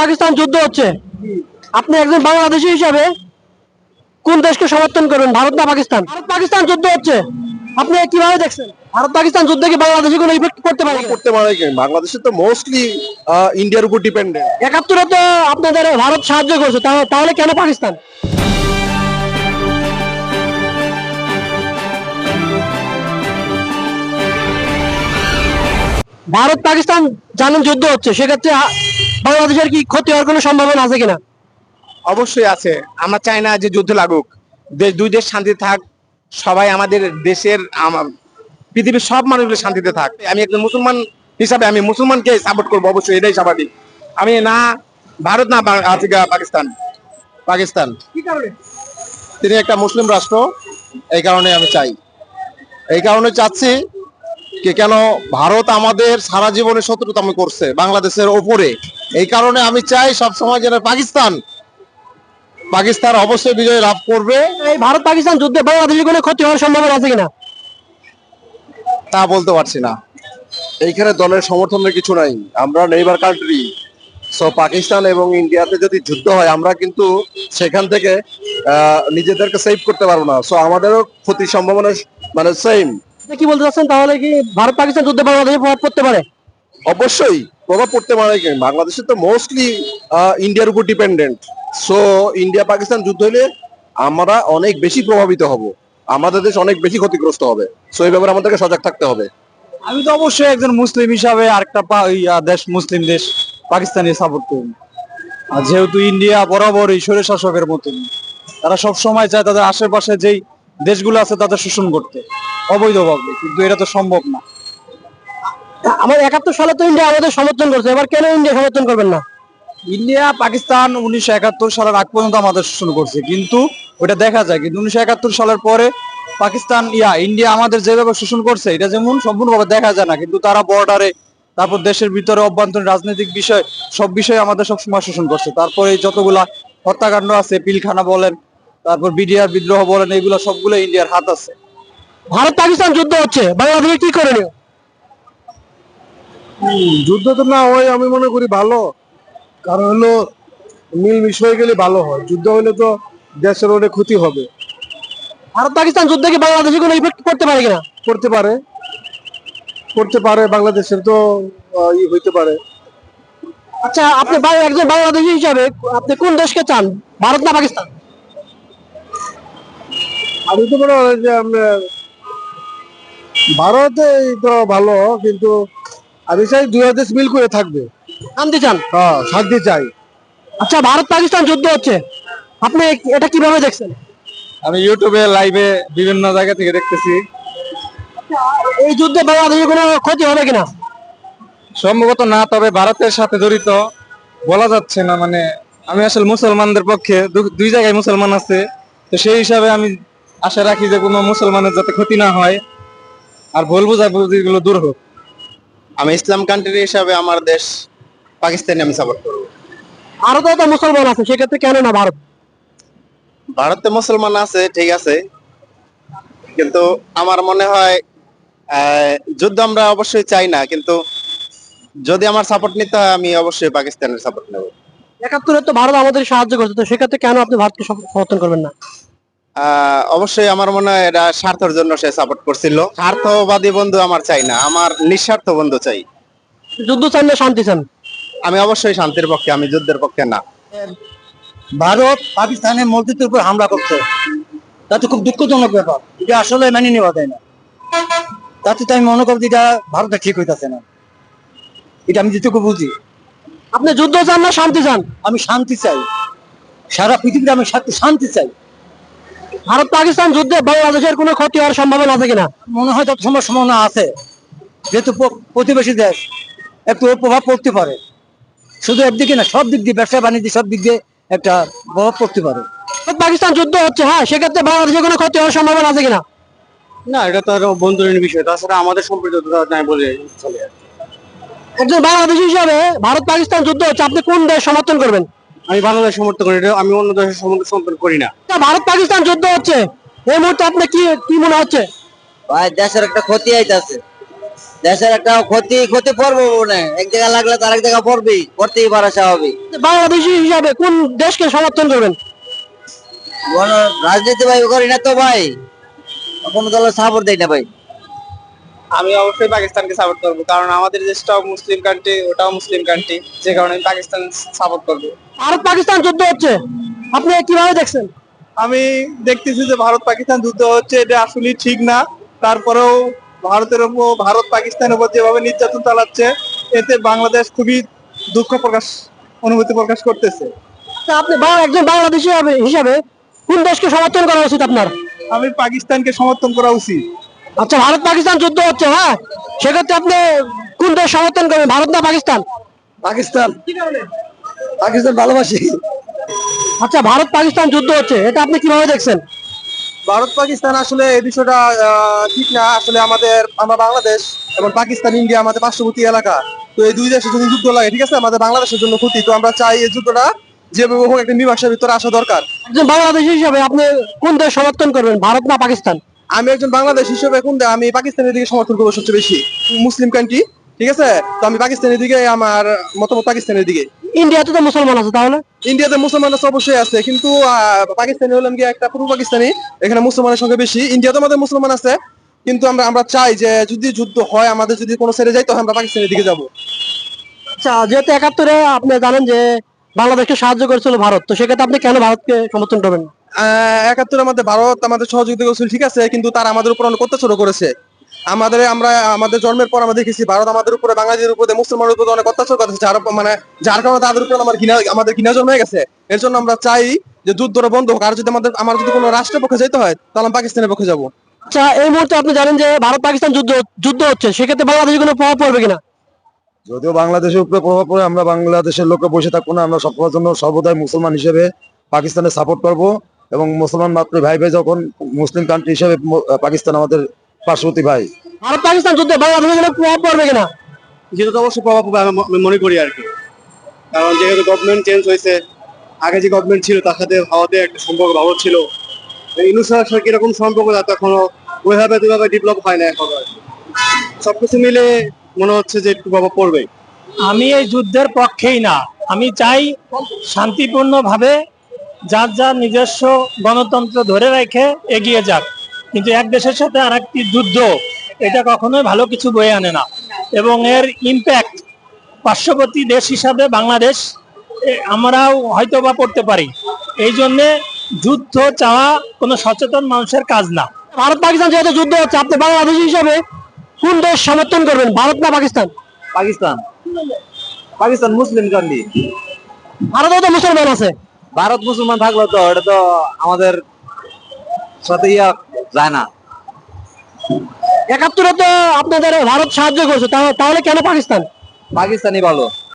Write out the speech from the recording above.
পাকিস্তান যুদ্ধ হচ্ছে। আপনি একজন বাংলাদেশি হিসাবে কোন দেশকে সমর্থন করবেন ভারত না পাকিস্তান? ভারত পাকিস্তান যুদ্ধ হচ্ছে। আপনি কীভাবে দেখছেন? ভারত পাকিস্তান যুদ্ধে কি বাংলাদেশে কোনো ইফেক্ট করতে পারে? করতে পারে কি? বাংলাদেশে তো মোস্টলি ইন্ডিয়ার উপর ডিপেন্ডেন্ট একাত্তরে তো আপনাদের ভারত সাহায্য করছে তাহলে- কেন পাকিস্তান? ভারত পাকিস্তান জানেন যুদ্ধ হচ্ছে সেক্ষেত্রে বাংলাদেশের কি ক্ষতি হওয়ার কোনো সম্ভাবনা আছে কিনা? অবশ্যই আছে। আমরা চাই না যে যুদ্ধ লাগুক। দেশ দুই দেশ শান্তি থাক। সবাই আমাদের দেশের পৃথিবীর সব মানুষগুলো শান্তিতে থাক। আমি একজন মুসলমান হিসাবে আমি মুসলমানকে সাপোর্ট করব অবশ্যই এটাই স্বাভাবিক। আমি না ভারত না পাকিস্তান। পাকিস্তান। তিনি একটা মুসলিম রাষ্ট্র এই কারণে আমি চাই। এই কারণে চাচ্ছি কি কেন ভারত আমাদের সারা জীবনে শত্রুতামি করছে বাংলাদেশের ওপরে? এই কারণে আমি চাই সব সময় যেন পাকিস্তান পাকিস্তান অবশ্যই বিজয় লাভ করবে। এই ভারত পাকিস্তান যুদ্ধে বাংলাদেশের কোনো ক্ষতি হওয়ার সম্ভাবনা আছে কিনা? তা বলতে পারছি না। এইখানে দলের সমর্থনের কিছু নাই। আমরা নেইবার কান্ট্রি সো পাকিস্তান এবং ইন্ডিয়াতে যদি যুদ্ধ হয় আমরা কিন্তু সেখান থেকে আহ, নিজেদেরকে সেভ করতে পারব না। সো আমাদেরও ক্ষতির সম্ভাবনা মানে সেম কি বলতে চাচ্ছেন তাহলে কি ভারত পাকিস্তান যুদ্ধে বাংলাদেশে প্রভাব পড়তে পারে? অবশ্যই প্রভাব পড়তে পারে কি বাংলাদেশে তো মোস্টলি ইন্ডিয়ার উপর ডিপেন্ডেন্ট সো ইন্ডিয়া পাকিস্তান যুদ্ধ হলে আমরা অনেক বেশি প্রভাবিত হব। আমাদের দেশ অনেক বেশি ক্ষতিগ্রস্ত হবে। সো এই ব্যাপারে আমাদেরকে সজাগ থাকতে হবে। আমি তো অবশ্যই একজন মুসলিম হিসাবে আরেকটা পা- দেশ মুসলিম দেশ পাকিস্তানি সাপোর্ট করি আর যেহেতু ইন্ডিয়া বরাবর এই স্বৈর শাসকের মতন তারা সব সময় চায় তাদের আশেপাশে যেই দেশগুলো আছে তাদের শোষণ করতে। অবৈধভাবে কিন্তু এটা তো সম্ভব না। আমার একাত্তর সালে তো ইন্ডিয়া আমাদের সমর্থন করছে এবার কেন ইন্ডিয়া সমর্থন করবেন না? ইন্ডিয়া পাকিস্তান উনিশশো একাত্তর সালের আগ পর্যন্ত আমাদের শোষণ করছে কিন্তু ওটা দেখা যায় কিন্তু উনিশশো একাত্তর সালের পরে পাকিস্তান ইয়া ইন্ডিয়া আমাদের যেভাবে শোষণ করছে এটা যেমন সম্পূর্ণভাবে দেখা যায় না কিন্তু তারা বর্ডারে তারপর দেশের ভিতরে অভ্যন্তরীণ রাজনৈতিক বিষয় সব বিষয়ে আমাদের সবসময় শোষণ করছে। তারপরে যতগুলা হত্যাকাণ্ড আছে পিলখানা বলেন তারপর বিডিআর বিদ্রোহ বলেন এগুলো সবগুলো ইন্ডিয়ার হাত আছে। ভারত পাকিস্তান যুদ্ধ হচ্ছে। বাংলাদেশে কি করণীয় যুদ্ধ তো না হয় আমি মনে করি ভালো। কারণ হলো মিল মিশ হয়ে গেলে ভালো হয়। যুদ্ধ হলে তো দেশের অনেক ক্ষতি হবে। ভারত পাকিস্তান যুদ্ধে কি বাংলাদেশে কোনো ইফেক্ট করতে পারে কিনা? করতে পারে। করতে পারে বাংলাদেশের তো ই হইতে পারে। আচ্ছা আপনি একজন বাংলাদেশি হিসাবে আপনি কোন দেশকে চান? ভারত না পাকিস্তান? আমি তো মনে হয় যে আমরা ভারতে তো ভালো কিন্তু আমি চাই দুই দেশ মিল করে থাকবে। শান্তি চান? হ্যাঁ শান্তি চাই। আচ্ছা ভারত পাকিস্তান যুদ্ধ হচ্ছে। আপনি এটা কীভাবে দেখছেন? আমি ইউটিউবে লাইভে বিভিন্ন জায়গা থেকে দেখতেছি। এই যুদ্ধে বাংলাদেশে কোনো ক্ষতি হবে কিনা? সম্ভবত না তবে ভারতের সাথে জড়িত বলা যাচ্ছে না মানে আমি আসলে মুসলমানদের পক্ষে দুই জায়গায় মুসলমান আছে। তো সেই হিসাবে আমি আশা রাখি যে কোনো মুসলমানের যাতে ক্ষতি না হয় আর ভুল বুঝাবুঝি গুলো দূর হোক। আমি ইসলাম কান্ট্রি হিসাবে আমার দেশ পাকিস্তানি আমি সাপোর্ট করব। ভারতেও তো মুসলমান আছে সেক্ষেত্রে কেন না ভারত? ভারতে মুসলমান আছে ঠিক আছে। কিন্তু আমার মনে হয় আহ, যুদ্ধ আমরা অবশ্যই চাই না কিন্তু যদি আমার সাপোর্ট নিতে হয় আমি অবশ্যই পাকিস্তানের সাপোর্ট নেব। একাত্তরে তো ভারত আমাদের সাহায্য করছে তো সেক্ষেত্রে কেন আপনি ভারতকে সমর্থন করবেন না? অবশ্যই আমার মনে হয় এটা স্বার্থের জন্য সে সাপোর্ট করছিল। স্বার্থবাদী বন্ধু আমার চাই না আমার নিঃস্বার্থ বন্ধু চাই। যুদ্ধ চান না শান্তি চান? আমি অবশ্যই শান্তির পক্ষে আমি যুদ্ধের পক্ষে না। ভারত পাকিস্তানের মসজিদের উপর হামলা করছে। তাতে খুব দুঃখজনক ব্যাপার। এটা আসলে মেনে নেওয়া যায় না। তাতে তো আমি মনে করি যে এটা ভারতে ঠিক হইতাছে না। এটা আমি যেটুকু বুঝি। আপনি যুদ্ধ চান না শান্তি চান? আমি শান্তি চাই। সারা পৃথিবীতে আমি শান্তি চাই। ভারত পাকিস্তান যুদ্ধে বাংলাদেশের কোনো ক্ষতি হওয়ার সম্ভাবনা আছে কিনা? মনে হয় সময় সম্ভাবনা আছে। যেহেতু প্রতিবেশী দেশ একটু প্রভাব পড়তে পারে। শুধু একদিকে না সব দিক দিয়ে ব্যবসা বাণিজ্য সব দিক দিয়ে একটা প্রভাব পড়তে পারে। পাকিস্তান যুদ্ধ হচ্ছে হ্যাঁ সেক্ষেত্রে বাংলাদেশের কোনো ক্ষতি হওয়ার সম্ভাবনা আছে কিনা? না এটা তো বন্ধুরের বিষয়। তাছাড়া আমাদের সম্পর্কিত নাই বলে চলে একজন বাংলাদেশি হিসাবে ভারত পাকিস্তান যুদ্ধ হচ্ছে আপনি কোন দেশ সমর্থন করবেন? আমি বাংলাদেশ সমর্থন করি এটা আমি অন্য দেশের সমর্থন করি না। ভারত পাকিস্তান যুদ্ধ হচ্ছে এই মুহূর্তে আপনি কি কি মনে হচ্ছে? ভাই দেশের একটা ক্ষতি আইতাছে। দেশের একটা ক্ষতি ক্ষতি পড়ব না এক জায়গা লাগলে তার এক জায়গা পড়বি করতেই পারে স্বাভাবিক। বাংলাদেশি হিসাবে কোন দেশকে সমর্থন করবেন? রাজনীতি ভাই করি না তো ভাই। কোনো দলের সাপোর্ট দেয় না ভাই। আমি অবশ্যই পাকিস্তানকে সাপোর্ট করব কারণ আমাদের দেশটাও মুসলিম কান্ট্রি ওটাও মুসলিম কান্ট্রি যে কারণে আমি পাকিস্তান সাপোর্ট করব। ভারত পাকিস্তান যুদ্ধ হচ্ছে আপনি কীভাবে দেখছেন? আমি দেখতেছি যে ভারত পাকিস্তান যুদ্ধ হচ্ছে এটা আসলে ঠিক না। তারপরেও ভারতের উপর ভারত পাকিস্তানের উপর যেভাবে নির্যাতন চালাচ্ছে এতে বাংলাদেশ খুবই দুঃখ প্রকাশ অনুভূতি প্রকাশ করতেছে। আপনি বা- একজন বাংলাদেশি হিসাবে- হিসাবে কোন দেশকে সমর্থন করা উচিত আপনার? আমি পাকিস্তানকে সমর্থন করা উচিত। আচ্ছা ভারত পাকিস্তান যুদ্ধ হচ্ছে হ্যাঁ? সেক্ষেত্রে আপনি কোন দেশ সমর্থন করবেন ভারত না পাকিস্তান? পাকিস্তান। পাকিস্তান ভালোবাসি। আচ্ছা ভারত পাকিস্তান যুদ্ধ হচ্ছে এটা আপনি কীভাবে দেখছেন? ভারত পাকিস্তান আসলে এই বিষয়টা ঠিক না। আসলে আমাদের আমরা বাংলাদেশ এবং পাকিস্তান ইন্ডিয়া আমাদের পার্শ্ববর্তী এলাকা। তো এই দুই দেশের যদি যুদ্ধ লাগে ঠিক আছে? আমাদের বাংলাদেশের জন্য ক্ষতি। তো আমরা চাই এই যুদ্ধটা যেভাবে হোক একটা মীমাংসার ভিতরে আসা দরকার। বাংলাদেশ হিসাবে আপনি কোন দেশ সমর্থন করবেন ভারত না পাকিস্তান? আমি একজন বাংলাদেশ হিসেবে এখন আমি পাকিস্তানের দিকে সমর্থন করব সবচেয়ে বেশি। মুসলিম কান্ট্রি ঠিক আছে? তো আমি পাকিস্তানের দিকে আমার মতামত পাকিস্তানের দিকে। ইন্ডিয়াতে তো মুসলমান আছে তাহলে? ইন্ডিয়াতে মুসলমান আছে অবশ্যই আছে কিন্তু পাকিস্তানি হলাম গিয়ে একটা পূর্ব পাকিস্তানি এখানে মুসলমানের সংখ্যা বেশি। ইন্ডিয়াতে আমাদের মুসলমান আছে কিন্তু আমরা আমরা চাই যে যদি যুদ্ধ হয় আমাদের যদি কোনো ছেড়ে যায় তো আমরা পাকিস্তানের দিকে যাব। আচ্ছা যেহেতু একাত্তরে আপনি জানেন যে বাংলাদেশকে সাহায্য করেছিল ভারত তো সেক্ষেত্রে আপনি কেন ভারতকে সমর্থন করবেন? একাত্তরের মধ্যে ভারত আমাদের সহযোগিতা করেছিল ঠিক আছে কিন্তু তারা আমাদের উপর অনেক অত্যাচার করেছে। আমাদের আমরা আমাদের জন্মের পর আমরা দেখেছি ভারত আমাদের উপরে বাংলাদেশের উপরে মুসলমানের উপরে অনেক অত্যাচার করেছে যার মানে যার কারণে তাদের উপরে আমার ঘৃণা আমাদের ঘৃণা জন্মে গেছে। এর জন্য আমরা চাই যে যুদ্ধটা বন্ধ হোক আর যদি আমাদের আমার যদি কোনো রাষ্ট্রের পক্ষে যেতে হয় তাহলে আমি পাকিস্তানের পক্ষে যাব। আচ্ছা এই মুহূর্তে আপনি জানেন যে ভারত পাকিস্তান যুদ্ধ যুদ্ধ হচ্ছে সেক্ষেত্রে বাংলাদেশে কোনো প্রভাব পড়বে কিনা? যদিও বাংলাদেশের উপরে প্রভাব পড়ে আমরা বাংলাদেশের লোকে বসে থাকব না আমরা সবসময়ের জন্য সর্বদাই মুসলমান হিসেবে পাকিস্তানের সাপোর্ট করব। এবং মুসলমান মাত্র ভাই ভাই যখন মুসলিম কান্ট্রি হিসেবে পাকিস্তান আমাদের পার্শ্ববর্তী ভাই। ভারত পাকিস্তান যুদ্ধে বাংলাদেশে কোনো প্রভাব পড়বে কিনা? যেটা তো অবশ্যই প্রভাব পড়বে আমি মনে করি আর কি। কারণ যেহেতু গভর্নমেন্ট চেঞ্জ হয়েছে আগে যে গভর্নমেন্ট ছিল তার সাথে ভারতে একটা সম্পর্ক ভালো ছিল। ইনুসার সাথে কীরকম সম্পর্ক তাতে এখনও ওইভাবে দুইভাবে ডেভেলপ হয় না এখনও আর কি। সবকিছু মিলে মনে হচ্ছে যে একটু প্রভাব পড়বে আমি এই যুদ্ধের পক্ষেই না। আমি চাই শান্তিপূর্ণভাবে যার যার নিজস্ব গণতন্ত্র ধরে রেখে এগিয়ে যাক। কিন্তু এক দেশের সাথে আর একটি যুদ্ধ এটা কখনোই ভালো কিছু বয়ে আনে না। এবং এর ইম্প্যাক্ট পার্শ্ববর্তী দেশ হিসাবে বাংলাদেশ আমরাও হয়তো বা পড়তে পারি। এই জন্যে যুদ্ধ চাওয়া কোনো সচেতন মানুষের কাজ না। ভারত পাকিস্তান যেহেতু যুদ্ধ হচ্ছে আপনি বাংলাদেশি হিসাবে কোন দেশ সমর্থন করবেন ভারত না পাকিস্তান? পাকিস্তান। পাকিস্তান মুসলিম কান্ট্রি ভারতেও তো মুসলমান আছে। ভারত মুসলমান থাকল তো এটা তো আমাদের সাথে ইয়া যায় না। একাত্তরে তো আপনাদের ভারত সাহায্য করছে তাহলে তাহলে কেন পাকিস্তান? পাকিস্তানি ভালো।